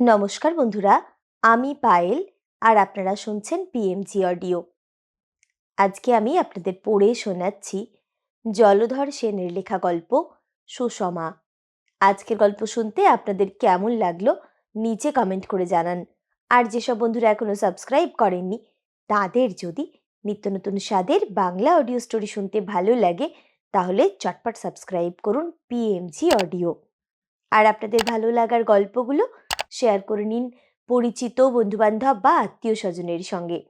নমস্কার বন্ধুরা, আমি পায়েল আর আপনারা শুনছেন পিএমজি অডিও আজকে আমি আপনাদের পড়ে শোনাচ্ছি জলধর সেনের লেখা গল্প সুষমা। আজকের গল্প শুনতে আপনাদের কেমন লাগল নিচে কমেন্ট করে জানান। আর যেসব বন্ধুরা এখনও সাবস্ক্রাইব করেননি, তাদের যদি নিত্য নতুন স্বাদের বাংলা অডিও স্টোরি শুনতে ভালো লাগে, তাহলে চটপট সাবস্ক্রাইব করুন পিএমজি অডিও আর আপনাদের ভালো লাগার গল্পগুলো শেয়ার করে নিন পরিচিত বন্ধুবান্ধব বা আত্মীয় স্বজনের সঙ্গে,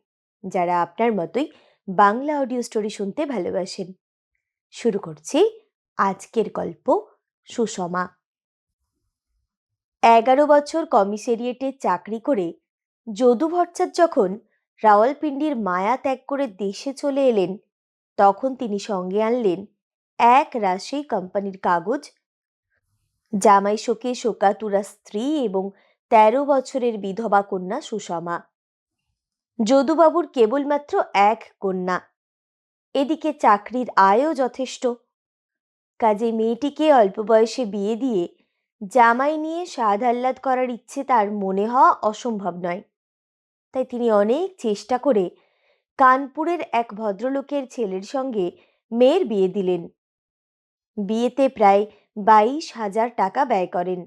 যারা আপনার মতোই বাংলা অডিও স্টোরি শুনতে ভালোবাসেন। শুরু করছি আজকের গল্প সুষমা। এগারো বছর কমিশারিয়েটে চাকরি করে যদু ভট্টাচার্য যখন রাওয়ালপিন্ডির মায়া ত্যাগ করে দেশে চলে এলেন, তখন তিনি সঙ্গে আনলেন এক রাশি কোম্পানির কাগজ। জামাই শোকে শোকাতুরা স্ত্রী এবং তেরো বছরের বিধবা কন্যা সুষমা। যদুবাবুর কেবলমাত্র এক কন্যা। এদিকে চাকরির আয়ও যথেষ্ট। কাজে মেয়েটিকে অল্প বয়সে বিয়ে দিয়ে জামাই নিয়ে স্বাদ আহ্লাদ করার ইচ্ছে তার মনে হওয়া অসম্ভব নয়। তাই তিনি অনেক চেষ্টা করে কানপুরের এক ভদ্রলোকের ছেলের সঙ্গে মেয়ের বিয়ে দিলেন। বিয়েতে প্রায় বাইশ হাজার টাকা ব্যয় করেন।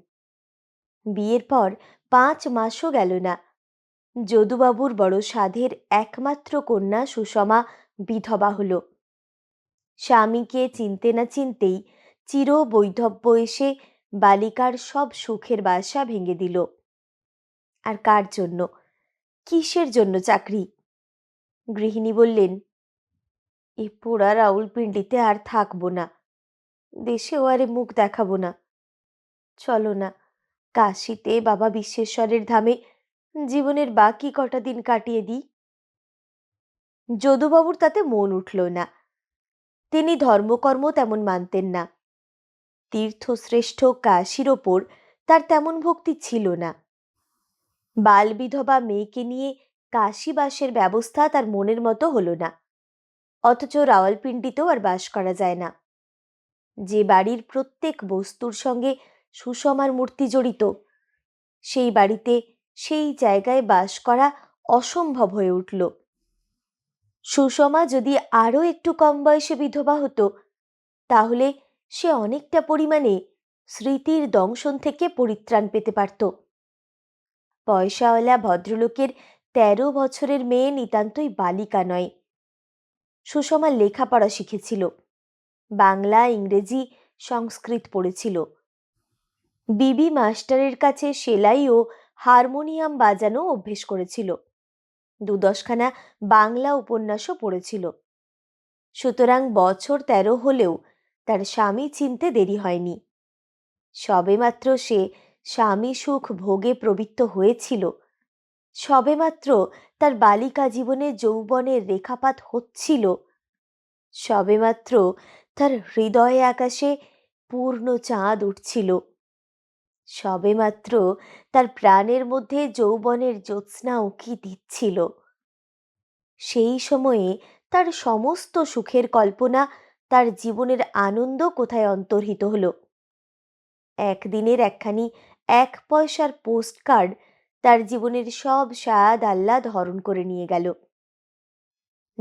বিয়ের পর পাঁচ মাসও গেল না। যদুবাবুর বড় সাধের একমাত্র কন্যা সুষমা বিধবা হল। স্বামীকে চিনতে না চিনতেই চির বৈধব্য এসে বালিকার সব সুখের বাসা ভেঙে দিল। আর কার জন্য? কিসের জন্য চাকরি? গৃহিণী বললেন, এ পোড়া রাউলপিন্ডিতে আর থাকব না। দেশেও আরে মুখ দেখাবো না। চলো না। কাশিতে বাবা বিশ্বেশ্বরের ধামে জীবনের বাকি কটা দিন কাটিয়ে দিই। যদুবাবুর তাতে মন উঠল না। তিনি ধর্মকর্ম তেমন মানতেন না। তীর্থশ্রেষ্ঠ কাশির ওপর তার তেমন ভক্তি ছিল না। বাল বিধবা মেয়েকে নিয়ে কাশিবাসের ব্যবস্থা তার মনের মতো হলো না। অথচ রাওয়ালপিন্ডিতেও আর বাস করা যায় না। যে বাড়ির প্রত্যেক বস্তুর সঙ্গে সুষমার মূর্তি জড়িত। সেই বাড়িতে সেই জায়গায় বাস করা অসম্ভব হয়ে উঠল। সুষমা যদি আরও একটু কম বয়সে বিধবা হতো, তাহলে সে অনেকটা পরিমাণে স্মৃতির দংশন থেকে পরিত্রাণ পেতে পারত। পয়সাওয়ালা ভদ্রলোকের তেরো বছরের মেয়ে নিতান্তই বালিকা নয়। সুষমা লেখাপড়া শিখেছিল। বাংলা, ইংরেজি, সংস্কৃত পড়েছিল। বিবি মাস্টারের কাছে সেলাই ও হারমোনিয়াম বাজানো অভ্যেস করেছিল। দুদশখানা বাংলা উপন্যাসও পড়েছিল। সুতরাং বছর তেরো হলেও তার স্বামী চিনতে দেরি হয়নি। সবেমাত্র সে স্বামী সুখ ভোগে প্রবৃত্ত হয়েছিল। সবেমাত্র তার বালিকা জীবনে যৌবনের রেখাপাত হচ্ছিল। সবেমাত্র তার হৃদয়ে আকাশে পূর্ণ চাঁদ উঠছিল। সবেমাত্র তার প্রাণের মধ্যে যৌবনের জ্যোৎস্না উকি দিচ্ছিল। সেই সময়ে তার সমস্ত সুখের কল্পনা, তার জীবনের আনন্দ কোথায় অন্তর্হিত হলো? একদিনের একখানি এক পয়সার পোস্ট কার্ড তার জীবনের সব স্বাদ আহ্লাদ হরণ করে নিয়ে গেল।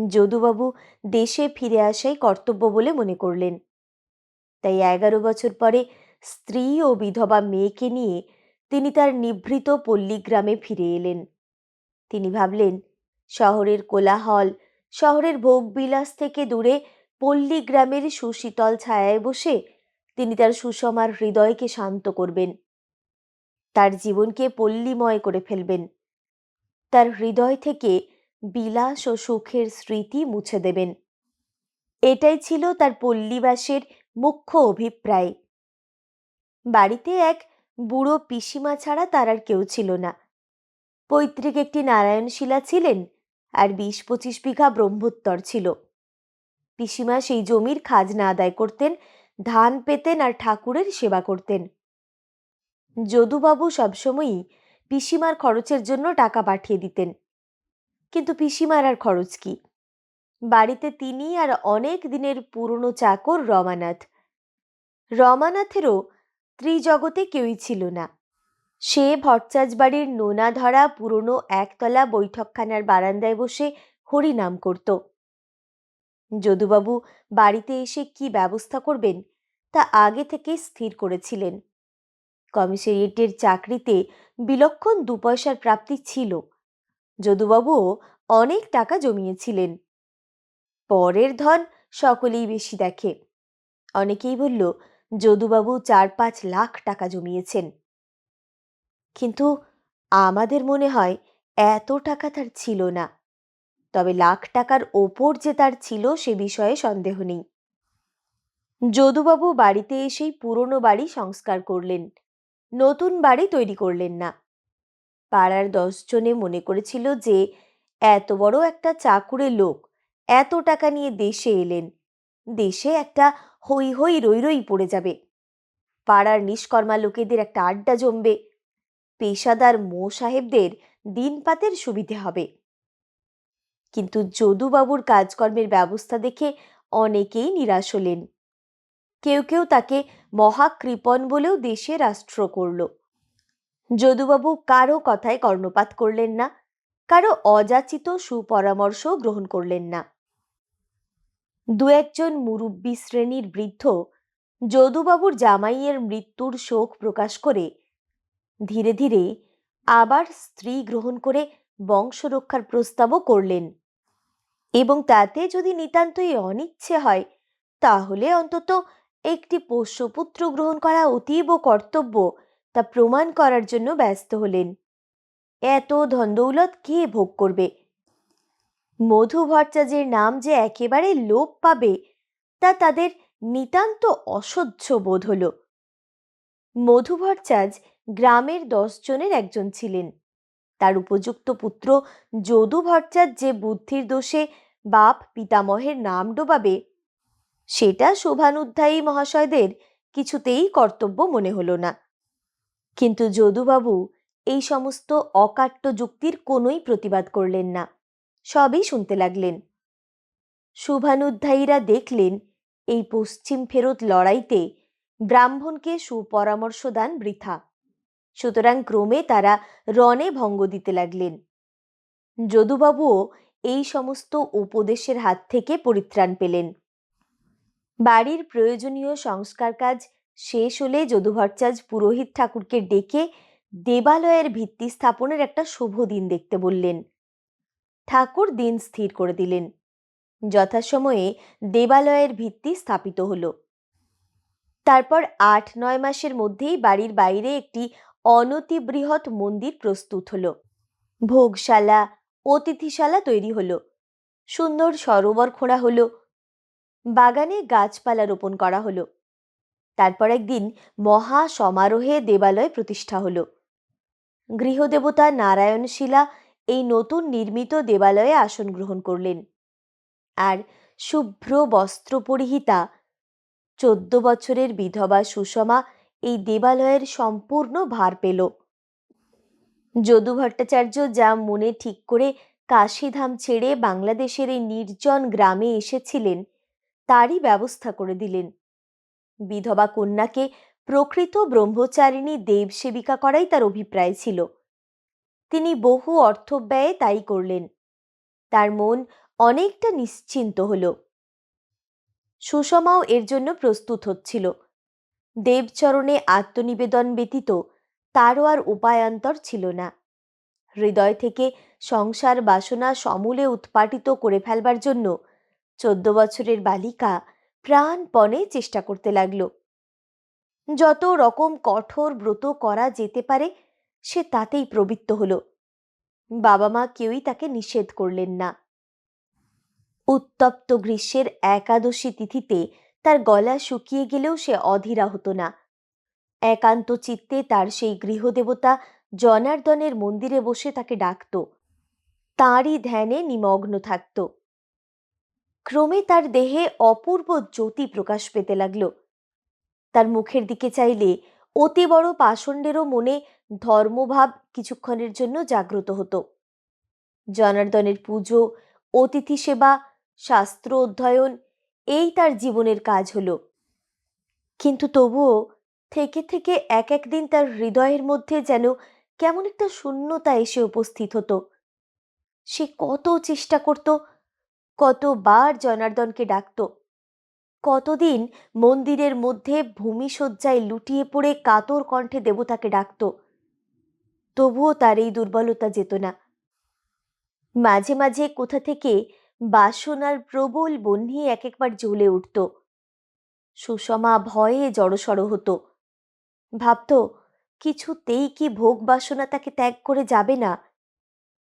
যদুবাবু দেশে ফিরে আসাই কর্তব্য বলে মনে করলেন। তাই এগারো বছর পরে স্ত্রী ও বিধবা মেয়েকে নিয়ে তিনি তার নিভৃত পল্লীগ্রামে ফিরে এলেন। তিনি ভাবলেন, শহরের কোলাহল, শহরের ভোগবিলাস থেকে দূরে পল্লীগ্রামের সুশীতল ছায়ায় বসে তিনি তার সুষমার হৃদয়কে শান্ত করবেন। তার জীবনকে পল্লীময় করে ফেলবেন। তার হৃদয় থেকে বিলাস ও সুখের স্মৃতি মুছে দেবেন। এটাই ছিল তার পল্লীবাসের মুখ্য অভিপ্রায়। বাড়িতে এক বুড়ো পিসিমা ছাড়া তার আর কেউ ছিল না। পৈতৃক একটি নারায়ণশিলা ছিলেন আর বিশ পঁচিশ বিঘা ব্রহ্মোত্তর ছিল। পিসিমা সেই জমির খাজনা আদায় করতেন, ধান পেতেন আর ঠাকুরের সেবা করতেন। যদুবাবু সবসময়ই পিসিমার খরচের জন্য টাকা পাঠিয়ে দিতেন। কিন্তু পিসিমার আর খরচ কি? বাড়িতে তিনি আর অনেক দিনের পুরনো চাকর রমানাথ। রমানাথেরও ত্রিজগতে কেউই ছিল না। সে ভট্টাচ বাড়ির নোনা ধরা পুরনো একতলা বৈঠকখানার বারান্দায় বসে হরিনাম করত। যদুবাবু বাড়িতে এসে কি ব্যবস্থা করবেন তা আগে থেকে স্থির করেছিলেন। কমিশনারেটের চাকরিতে বিলক্ষণ দু পয়সার প্রাপ্তি ছিল। যদুবাবুও অনেক টাকা জমিয়েছিলেন। পরের ধন সকলেই বেশি দেখে। অনেকেই বলল যদুবাবু চার পাঁচ লাখ টাকা জমিয়েছেন। কিন্তু আমাদের মনে হয় এত টাকা তার ছিল না। তবে লাখ টাকার ওপর যে তার ছিল সে বিষয়ে সন্দেহ নেই। যদুবাবু বাড়িতে এসেই পুরনো বাড়ি সংস্কার করলেন। নতুন বাড়ি তৈরি করলেন না। পাড়ার দশজনে মনে করেছিল যে, এত বড় একটা চাকুরে লোক, এত টাকা নিয়ে দেশে এলেন। দেশে একটা হই হই রই রই পড়ে যাবে। পাড়ার নিষ্কর্মা লোকেদের একটা আড্ডা জমবে। পেশাদার মো সাহেবদের দিনপাতের সুবিধে হবে। কিন্তু যদুবাবুর কাজকর্মের ব্যবস্থা দেখে অনেকেই নিরাশ হলেন। কেউ কেউ তাকে মহাকৃপণ বলেও দেশে রাষ্ট্র করল। যদুবাবু কারও কথায় কর্ণপাত করলেন না, কারও অযাচিত সুপরামর্শ গ্রহণ করলেন না। দু একজন মুরব্বী শ্রেণির বৃদ্ধ যদুবাবুর জামাইয়ের মৃত্যুর শোক প্রকাশ করে ধীরে ধীরে আবার স্ত্রী গ্রহণ করে বংশ রক্ষার প্রস্তাবও করলেন। এবং তাতে যদি নিতান্তই অনিচ্ছে হয়, তাহলে অন্তত একটি পোষ্যপুত্র গ্রহণ করা অতীব কর্তব্য তা প্রমাণ করার জন্য ব্যস্ত হলেন। এত ধনদৌলত কে ভোগ করবে? মধু ভট্টাচার্যের নাম যে একেবারে লোপ পাবে, তা তাদের নিতান্ত অসহ্য বোধ হল। মধু ভট্টাচার্য গ্রামের দশ জনের একজন ছিলেন। তার উপযুক্ত পুত্র যদু ভট্টাচার্য যে বুদ্ধির দোষে বাপ পিতামহের নাম ডোবাবে, সেটা শোভানুধ্যায়ী মহাশয়দের কিছুতেই কর্তব্য মনে হলো না। কিন্তু যদুবাবু এই সমস্ত অকাট্য যুক্তির কোনোই প্রতিবাদ করলেন না। সবই শুনতে লাগলেন। শুভানুধ্যায়ীরা দেখলেন, এই পশ্চিম ফেরত লড়াইতে ব্রাহ্মণকে সুপরামর্শ দান বৃথা। সুতরাং ক্রমে তারা রণে ভঙ্গ দিতে লাগলেন। যদুবাবুও এই সমস্ত উপদেশের হাত থেকে পরিত্রাণ পেলেন। বাড়ির প্রয়োজনীয় সংস্কার কাজ শেষ হলে যদুভট্টাচ পুরোহিত ঠাকুরকে ডেকে দেবালয়ের ভিত্তি স্থাপনের একটা শুভ দিন দেখতে বললেন। ঠাকুর দিন স্থির করে দিলেন। যথাসময়ে দেবালয়ের ভিত্তি স্থাপিত হলো। তারপর আট নয় মাসের মধ্যেই বাড়ির বাইরে একটি অনতিবৃহৎ মন্দির প্রস্তুত হল। ভোগশালা, অতিথিশালা তৈরি হলো। সুন্দর সরোবর খোঁড়া হলো। বাগানে গাছপালা রোপণ করা হলো। তারপর একদিন মহা সমারোহে দেবালয় প্রতিষ্ঠা হলো। গৃহদেবতা নারায়ণশিলা এই নতুন নির্মিত দেবালয়ে আসন গ্রহণ করলেন। আর শুভ্র বস্ত্র পরিহিতা, চোদ্দ বছরের বিধবা সুষমা এই দেবালয়ের সম্পূর্ণ ভার পেল। যদু ভট্টাচার্য যা মনে ঠিক করে কাশীধাম ছেড়ে বাংলাদেশের এই নির্জন গ্রামে এসেছিলেন, তারই ব্যবস্থা করে দিলেন। বিধবা কন্যাকে প্রকৃত ব্রহ্মচারিণী দেবসেবিকা করাই তার অভিপ্রায় ছিল। তিনি বহু অর্থ ব্যয়ে তাই করলেন। তার মন অনেকটা নিশ্চিন্ত হল। সুষমাও এর জন্য প্রস্তুত হচ্ছিল। দেবচরণে আত্মনিবেদন ব্যতীত তারও আর উপায়ান্তর ছিল না। হৃদয় থেকে সংসার বাসনা সমূলে উৎপাটিত করে ফেলবার জন্য চোদ্দ বছরের বালিকা প্রাণপণে চেষ্টা করতে লাগল। যত রকম কঠোর ব্রত করা যেতে পারে সে তাতেই প্রবৃত্ত হল। বাবা মা কেউই তাকে নিষেধ করলেন না। উত্তপ্ত গ্রীষ্মের একাদশী তিথিতে তার গলা শুকিয়ে গেলেও সে অধীরা হতো না। একান্ত চিত্তে তার সেই গৃহদেবতা জনার্দনের মন্দিরে বসে তাকে ডাকত। তাঁরই ধ্যানে নিমগ্ন থাকত। ক্রমে তার দেহে অপূর্ব জ্যোতি প্রকাশ পেতে লাগল। তার মুখের দিকে চাইলে অতি বড় পাষণ্ডেরও মনে ধর্মভাব কিছুক্ষণের জন্য জাগ্রত হতো। জনার্দনের পুজো, অতিথি সেবা, শাস্ত্র অধ্যয়ন, এই তার জীবনের কাজ হলো। কিন্তু তবুও থেকে থেকে এক একদিন তার হৃদয়ের মধ্যে যেন কেমন একটা শূন্যতা এসে উপস্থিত হতো। সে কত চেষ্টা করত, কতবার জনার্দনকে ডাকত। কতদিন মন্দিরের মধ্যে ভূমিশয্যায় লুটিয়ে পড়ে কাতর কণ্ঠে দেবতাকে ডাকত। তবুও তার এই দুর্বলতা যেত না। মাঝে মাঝে কোথা থেকে বাসনার প্রবল বহ্নি এক একবার জ্বলে উঠত। সুষমা ভয়ে জড়সড় হতো। ভাবত, কিছুতেই কি ভোগ বাসনা তাকে ত্যাগ করে যাবে না?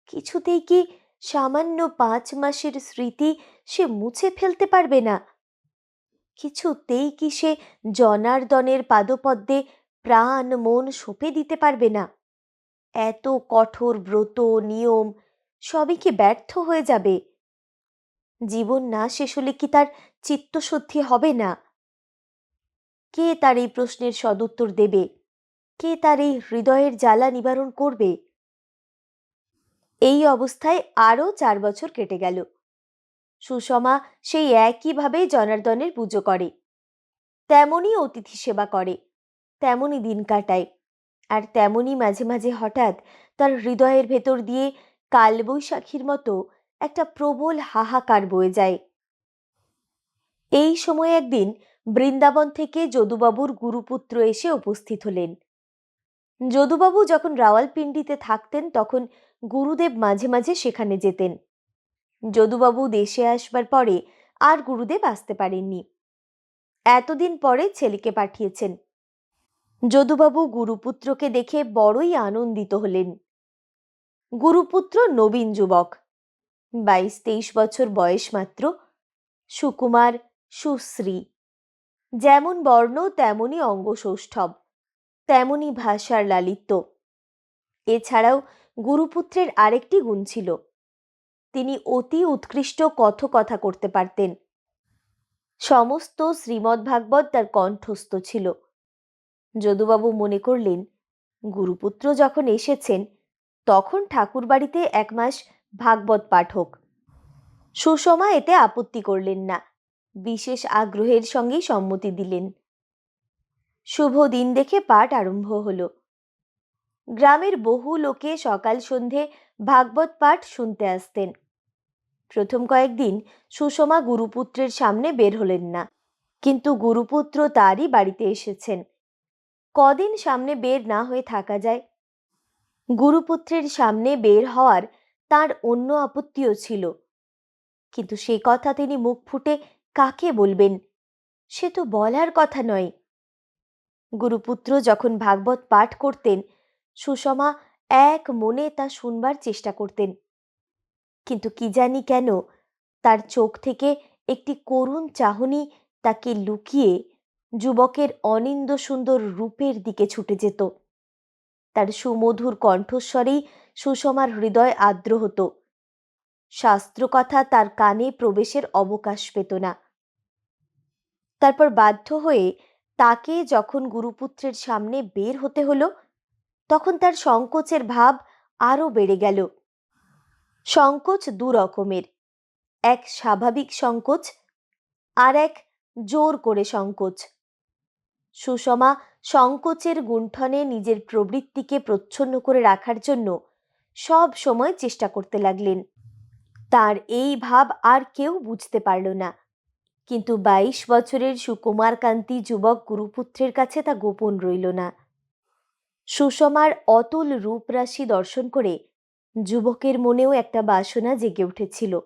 কিছুতেই কি সামান্য পাঁচ মাসের স্মৃতি সে মুছে ফেলতে পারবে না? কিছুতেই কি সে জনার্দনের পাদপদ্মে প্রাণ মন সঁপে দিতে পারবে না? এত কঠোর ব্রত, নিয়ম, সবই কি ব্যর্থ হয়ে যাবে? জীবন না শেষ হলে কি তার চিত্তশুদ্ধি হবে না? কে তার এই প্রশ্নের সদুত্তর দেবে? কে তার এই হৃদয়ের জ্বালা নিবারণ করবে? এই অবস্থায় আরও চার বছর কেটে গেল। সুষমা সেই একইভাবে জনার্দনের পুজো করে। তেমনই অতিথি সেবা করে, তেমনই দিন কাটায় আর তেমনই মাঝে মাঝে হঠাৎ তার হৃদয়ের ভেতর দিয়ে কালবৈশাখীর মতো একটা প্রবল হাহাকার বয়ে যায়। এই সময় একদিন বৃন্দাবন থেকে যদুবাবুর গুরুপুত্র এসে উপস্থিত হলেন। যদুবাবু যখন রাওয়ালপিন্ডিতে থাকতেন তখন গুরুদেব মাঝে মাঝে সেখানে যেতেন। যদুবাবু দেশে আসবার পরে আর গুরুদেব আসতে পারেননি। এতদিন পরে ছেলেকে পাঠিয়েছেন। যদুবাবু গুরুপুত্রকে দেখে বড়ই আনন্দিত হলেন। গুরুপুত্র নবীন যুবক। বাইশ তেইশ বছর বয়স মাত্র। সুকুমার, সুশ্রী। যেমন বর্ণ, তেমনই অঙ্গসৌষ্ঠব। তেমনই ভাষার লালিত্য। এছাড়াও গুরুপুত্রের আরেকটি গুণ ছিল। তিনি অতি উৎকৃষ্ট কথকথা করতে পারতেন। সমস্ত শ্রীমদ্ভাগবত তার কণ্ঠস্থ ছিল। যদুবাবু মনে করলেন, গুরুপুত্র যখন এসেছেন, তখন ঠাকুর বাড়িতে এক মাস ভাগবত পাঠ হোক। সুষমা এতে আপত্তি করলেন না, বিশেষ আগ্রহের সঙ্গেই সম্মতি দিলেন। শুভ দিন দেখে পাঠ আরম্ভ হল। গ্রামের বহু লোকে সকাল সন্ধে ভাগবত পাঠ শুনতে আসতেন। প্রথম কয়েকদিন সুষমা গুরুপুত্রের সামনে বের হলেন না। কিন্তু গুরুপুত্র তারই বাড়িতে এসেছেন। কদিন সামনে বের না হয়ে থাকা যায়। গুরুপুত্রের সামনে বের হওয়ার তার অন্য আপত্তিও ছিল। কিন্তু সে কথা তিনি মুখ ফুটে কাকে বলবেন, সে তো বলার কথা নয়। গুরুপুত্র যখন ভাগবত পাঠ করতেন, সুষমা এক মনে তা শুনবার চেষ্টা করতেন। কিন্তু কি জানি কেন তার চোখ থেকে একটি করুণ চাহনি তাকে লুকিয়ে যুবকের অনিন্দ সুন্দর রূপের দিকে ছুটে যেত। তার সুমধুর কণ্ঠস্বরেই সুষমার হৃদয় আর্দ্র হতো। শাস্ত্রকথা তার কানে প্রবেশের অবকাশ পেত না। তারপর বাধ্য হয়ে তাকে যখন গুরুপুত্রের সামনে বের হতে হলো, তখন তার সংকোচের ভাব আরও বেড়ে গেল। সংকোচ দু রকমের। এক স্বাভাবিক সংকোচ আর এক জোর করে সংকোচ। সুষমা সংকোচের গুণ্ঠনে নিজের প্রবৃত্তিকে প্রচ্ছন্ন করে রাখার জন্য সব সময় চেষ্টা করতে লাগলেন। তার এই ভাব আর কেউ বুঝতে পারল না। কিন্তু বাইশ বছরের সুকুমার কান্তি যুবক গুরুপুত্রের কাছে তা গোপন রইল না। সুষমার অতুল রূপরাশি দর্শন করে যুবকের মনেও একটা বাসনা জেগে উঠেছিল।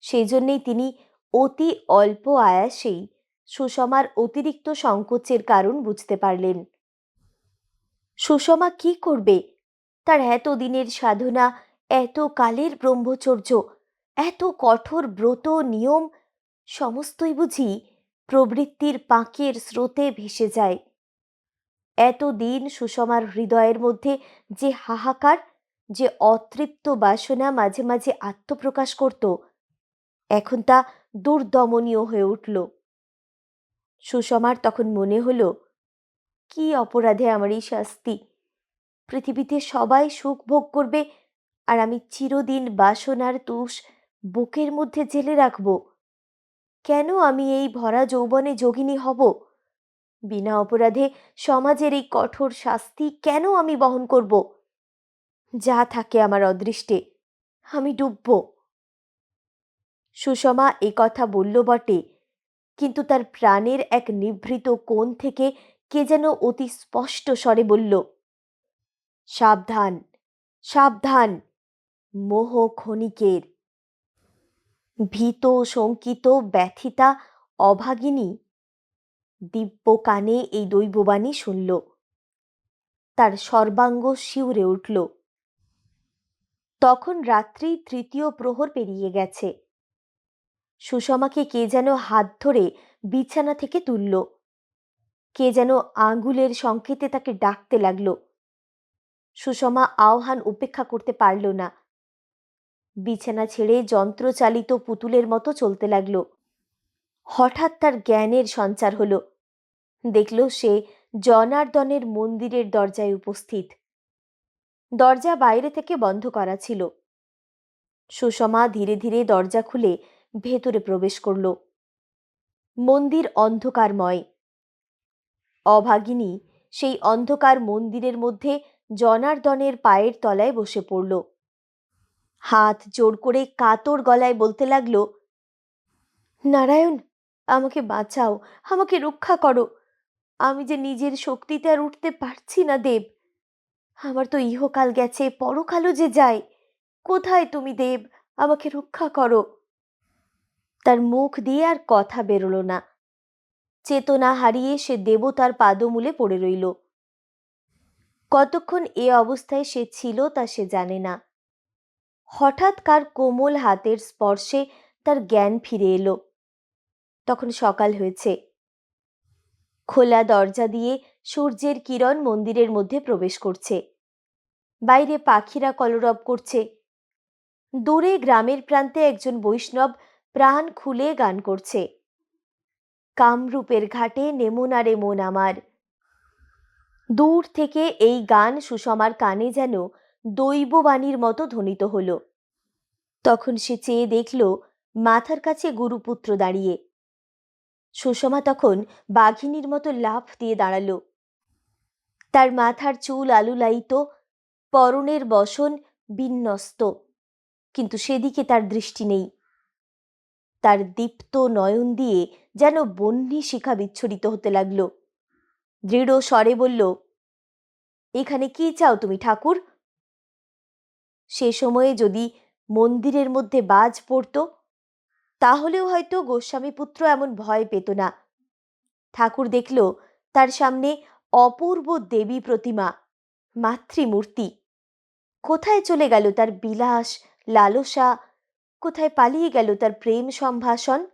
সেই জন্যেই তিনি অতি অল্প আয়াসেই সুষমার অতিরিক্ত সংকোচের কারণ বুঝতে পারলেন। সুষমা কি করবে? তার এত দিনের সাধনা, এত কালের ব্রহ্মচর্য, এত কঠোর ব্রত নিয়ম, সমস্তই বুঝি প্রবৃত্তির পাঁকের স্রোতে ভেসে যায়। এতদিন সুষমার হৃদয়ের মধ্যে যে হাহাকার যে অতৃপ্ত বাসনা মাঝে মাঝে আত্মপ্রকাশ করত, এখন তা দুর্দমনীয় হয়ে উঠল। সুষমার তখন মনে হলো, কি অপরাধে আমার এই শাস্তি? পৃথিবীতে সবাই সুখ ভোগ করবে, আর আমি চিরদিন বাসনার তুষ বুকের মধ্যে জেলে রাখব। কেন আমি এই ভরা যৌবনে যোগিনী হব? বিনা অপরাধে সমাজের এই কঠোর শাস্তি কেন আমি বহন করব? যা থাকে আমার অদৃষ্টে, আমি ডুবব। সুষমা এ কথা বলল বটে, কিন্তু তার প্রাণের এক নিভৃত কোণ থেকে কে যেন অতি স্পষ্ট স্বরে বলল, সাবধান সাবধান, মোহ ক্ষণিকের। ভীত, শঙ্কিত, ব্যথিতা, অভাগিনী, দিব্য কানে এই দৈববাণী শুনল। তার সর্বাঙ্গ শিউরে উঠল। তখন রাত্রি তৃতীয় প্রহর পেরিয়ে গেছে। সুষমাকে কে যেন হাত ধরে বিছানা থেকে তুলল। কে যেন আঙ্গুলের সংকেতে তাকে ডাকতে লাগল। সুষমা আহ্বান উপেক্ষা করতে পারল না। বিছানা ছেড়ে যন্ত্রচালিত পুতুলের মতো চলতে লাগল। হঠাৎ তার জ্ঞানের সঞ্চার হল। দেখল সে জনার্দনের মন্দিরের দরজায় উপস্থিত। দরজা বাইরে থেকে বন্ধ করা ছিল। সুষমা ধীরে ধীরে দরজা খুলে ভেতরে প্রবেশ করল। মন্দির অন্ধকারময়। অভাগিনী সেই অন্ধকার মন্দিরের মধ্যে জনার্দনের পায়ের তলায় বসে পড়ল। হাত জোর করে কাতর গলায় বলতে লাগল, নারায়ণ, আমাকে বাঁচাও, আমাকে রক্ষা করো। আমি যে নিজের শক্তিতে আর উঠতে পারছি না, দেব। আমার তো ইহকাল গেছে, পরকালও যে যায়। কোথায় তুমি দেব? আমাকে রক্ষা করো। তার মুখ দিয়ে আর কথা বেরোলো না। চেতনা হারিয়ে সে দেবতার পাদমূলে পড়ে রইল। কতক্ষণ এ অবস্থায় সে ছিল তা সে জানে না। হঠাৎ কার কোমল হাতের স্পর্শে তার জ্ঞান ফিরে এলো। তখন সকাল হয়েছে। খোলা দরজা দিয়ে সূর্যের কিরণ মন্দিরের মধ্যে প্রবেশ করছে। বাইরে পাখিরা কলরব করছে। দূরে গ্রামের প্রান্তে একজন বৈষ্ণব প্রাণ খুলে গান করছে। কামরূপের ঘাটে নেমোনারে মন আমার। দূর থেকে এই গান সুষমার কানে যেন দৈববাণীর মতো ধ্বনিত হল। তখন সে চেয়ে দেখল মাথার কাছে গুরুপুত্র দাঁড়িয়ে। সুষমা তখন বাঘিনীর মতো লাফ দিয়ে দাঁড়াল। তার মাথার চুল আলুলাইত পরনের বসন বিন্যস্ত, কিন্তু সেদিকে তার দৃষ্টি নেই। তার দীপ্ত নয়ন দিয়ে যেন বন্যী শিখা বিচ্ছুরিত হতে লাগল। দৃঢ় স্বরে বলল, এখানে কি চাও তুমি, ঠাকুর? সে সময়ে যদি মন্দিরের মধ্যে বাজ পড়ত, তাহলেও হয়তো গোস্বামীপুত্র এমন ভয় পেত না। ঠাকুর দেখল, তার সামনে অপূর্ব দেবী প্রতিমা, মাতৃমূর্তি। কোথায় চলে গেল তার বিলাস, লালসা? কোথায় পালিয়ে গেল তার প্রেম সম্ভাষণ?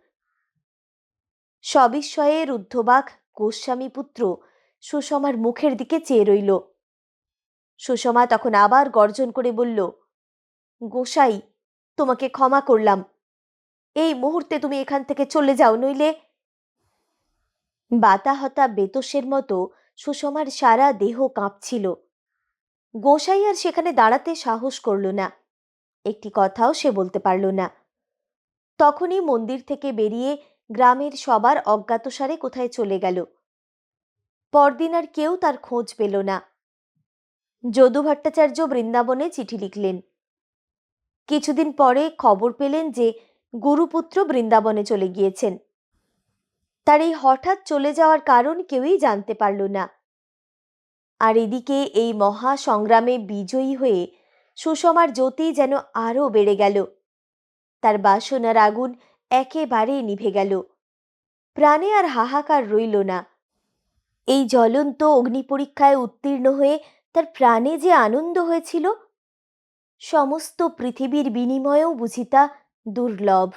সবিস্ময়ে রুদ্ধবাক গোস্বামীপুত্র সুষমার মুখের দিকে চেয়ে রইল। সুষমা তখন আবার গর্জন করে বলল, গোসাই, তোমাকে ক্ষমা করলাম। এই মুহূর্তে তুমি এখান থেকে চলে যাও, নইলে? বাতাহতা বেতসের মতো সুষমার সারা দেহ কাঁপছিল। গোসাই আর সেখানে দাঁড়াতে সাহস করল না। একটি কথাও সে বলতে পারল না। তখনই মন্দির থেকে বেরিয়ে গ্রামের সবার অজ্ঞাতসারে কোথায় চলে গেল। পরদিন আর কেউ তার খোঁজ পেল না। যদু ভট্টাচার্য বৃন্দাবনে চিঠি লিখলেন। কিছুদিন পরে খবর পেলেন যে গুরুপুত্র বৃন্দাবনে চলে গিয়েছেন। তার এই হঠাৎ চলে যাওয়ার কারণ কেউই জানতে পারল না। আর এদিকে এই মহা সংগ্রামে বিজয়ী হয়ে সুষমার জ্যোতি যেন আরও বেড়ে গেল। তার বাসনার আগুন একেবারে নিভে গেল। প্রাণে আর হাহাকার রইল না। এই জ্বলন্ত অগ্নি পরীক্ষায় উত্তীর্ণ হয়ে তার প্রাণে যে আনন্দ হয়েছিল, সমস্ত পৃথিবীর বিনিময়েও বুঝিতা দুর্লভ।